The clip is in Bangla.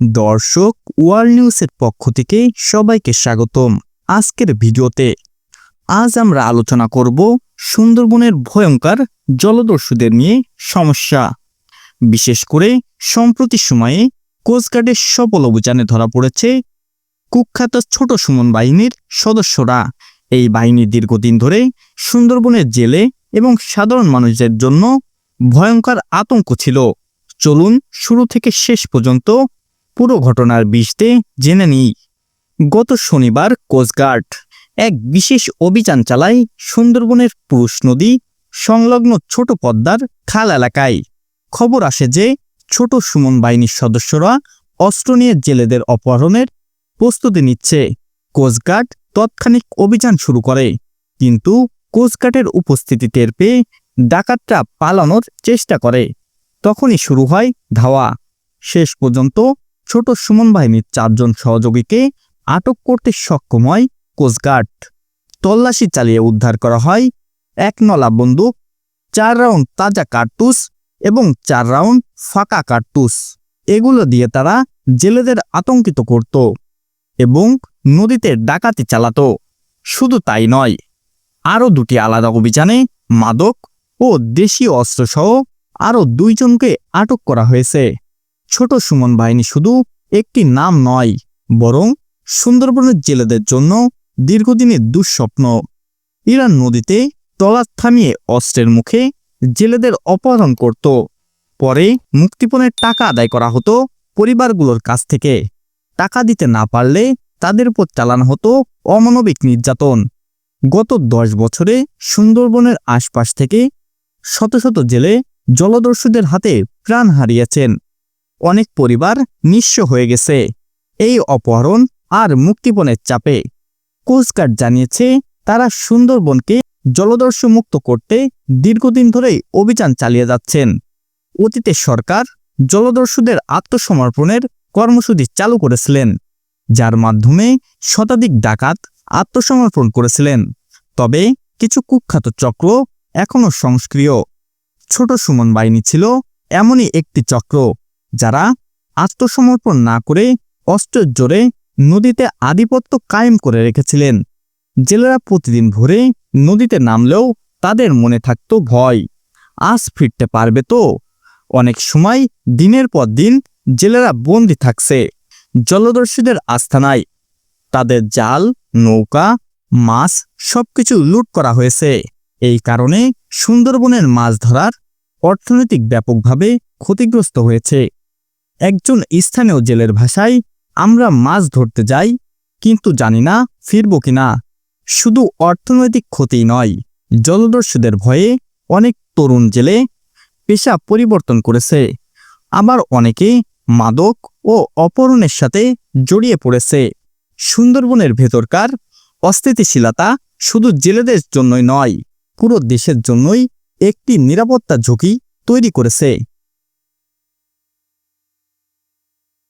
দর্শক ওয়ার্ল্ড নিউজের পক্ষ থেকে সবাইকে স্বাগতম আজকের ভিডিওতে। আজ আমরা আলোচনা করব সুন্দরবনের ভয়ঙ্কর জলদস্যুদের নিয়ে সমস্যা। বিশেষ করে সম্প্রতি সময়ে কোস্টগার্ডের সফল অভিযানে ধরা পড়েছে কুখ্যাত ছোট সুমন বাহিনীর সদস্যরা। এই বাহিনী দীর্ঘদিন ধরে সুন্দরবনের জেলে এবং সাধারণ মানুষদের জন্য ভয়ঙ্কর আতঙ্ক ছিল। চলুন শুরু থেকে শেষ পর্যন্ত পুরো ঘটনার বিষতে জেনে নিই। গত শনিবার কোস্টগার্ড এক বিশেষ অভিযান চালায় সুন্দরবনের পুরুষ নদী সংলগ্ন ছোট পদ্মার খাল এলাকায়। খবর আসে যে ছোট সুমন বাহিনীর সদস্যরা অস্ত্র নিয়ে জেলেদের অপহরণের প্রস্তুতি নিচ্ছে। কোস্টগার্ড তৎক্ষণিক অভিযান শুরু করে, কিন্তু কোস্টগার্ডের উপস্থিতি টের পেয়ে ডাকাতরা পালানোর চেষ্টা করে। তখনই শুরু হয় ধাওয়া। শেষ পর্যন্ত ছোট সুমন বাহিনীর চারজন সহযোগীকে আটক করতে সক্ষম হয় কোস্টগার্ড। তল্লাশি চালিয়ে উদ্ধার করা হয় এক নলা বন্দুক, চার রাউন্ড তাজা কার্তুস এবং চার রাউন্ড ফাঁকা কার্তুস। এগুলো দিয়ে তারা জেলেদের আতঙ্কিত করত এবং নদীতে ডাকাতি চালাত। শুধু তাই নয়, আরও দুটি আলাদা অভিযানে মাদক ও দেশীয় অস্ত্রসহ আরও দুইজনকে আটক করা হয়েছে। ছোট সুমন বাহিনী শুধু একটি নাম নয়, বরং সুন্দরবনের জেলেদের জন্য দীর্ঘদিনের দুঃস্বপ্ন। ইরান নদীতে তলাত থামিয়ে অস্ত্রের মুখে জেলেদের অপহরণ করত। পরে মুক্তিপণের টাকা আদায় করা হতো পরিবারগুলোর কাছ থেকে। টাকা দিতে না পারলে তাদের উপর চালানো হতো অমানবিক নির্যাতন। গত দশ বছরে সুন্দরবনের আশপাশ থেকে শত শত জেলে জলদস্যুদের হাতে প্রাণ হারিয়েছেন। অনেক পরিবার নিঃস্ব হয়ে গেছে। এই অপহরণ আর মুক্তিপণের চাপে কোস্টগার্ড জানিয়েছে, তারা সুন্দরবনকে জলদস্যু মুক্ত করতে দীর্ঘদিন ধরেই অভিযান চালিয়ে যাচ্ছেন। অতীতে সরকার জলদস্যুদের আত্মসমর্পণের কর্মসূচি চালু করেছিলেন, যার মাধ্যমে শতাধিক ডাকাত আত্মসমর্পণ করেছিলেন। তবে কিছু কুখ্যাত চক্র এখনও সংস্ক্রিয়। ছোট সুমন বাহিনী ছিল এমনই একটি চক্র। যারা আত্মসমর্পণ না করে অস্ত্রের জোরে নদীতে আধিপত্য কায়েম করে রেখেছিলেন। জেলেরা প্রতিদিন ভোরে নদীতে নামলেও তাদের মনে থাকত ভয়। আজ ফিরতে পারবে তো? অনেক সময় দিনের পর দিন জেলেরা বন্দি থাকছে। জলদস্যুদের আস্থানায় তাদের জাল, নৌকা, মাছ সবকিছু লুট করা হয়েছে। এই কারণে সুন্দরবনের মাছ ধরার অর্থনৈতিক ব্যাপকভাবে ক্ষতিগ্রস্ত হয়েছে। একজন স্থানীয় জেলের ভাষায়, আমরা মাছ ধরতে যাই, কিন্তু জানি না ফিরব কিনা। শুধু অর্থনৈতিক ক্ষতি নয়, জলদস্যুদের ভয়ে অনেক তরুণ জেলে পেশা পরিবর্তন করেছে। আবার অনেকে মাদক ও অপহরণের সাথে জড়িয়ে পড়েছে। সুন্দরবনের ভেতরকার অস্থিতিশীলতা শুধু জেলেদের জন্যই নয়, পুরো দেশের জন্যই একটি নিরাপত্তা ঝুঁকি তৈরি করেছে।